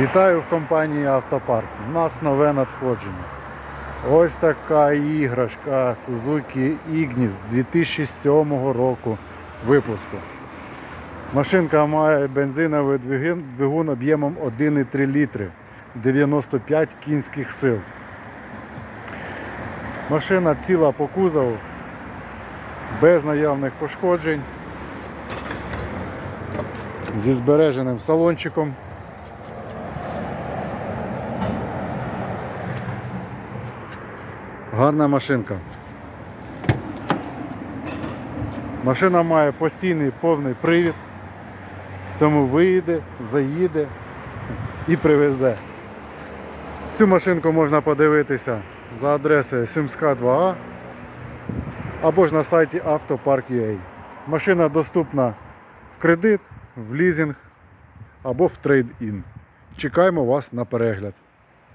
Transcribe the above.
Вітаю в компанії Автопарк. У нас нове надходження. Ось така іграшка Suzuki Ignis 2007 року випуску. Машинка має бензиновий двигун, двигун об'ємом 1,3 літри, 95 кінських сил. Машина ціла по кузову, без наявних пошкоджень, зі збереженим салончиком. Гарна машинка. Машина має постійний повний привід, тому виїде, заїде і привезе. Цю машинку можна подивитися за адресою Сумська 2А або ж на сайті Автопарк.ua. Машина доступна в кредит, в лізинг або в трейд-ін. Чекаємо вас на перегляд.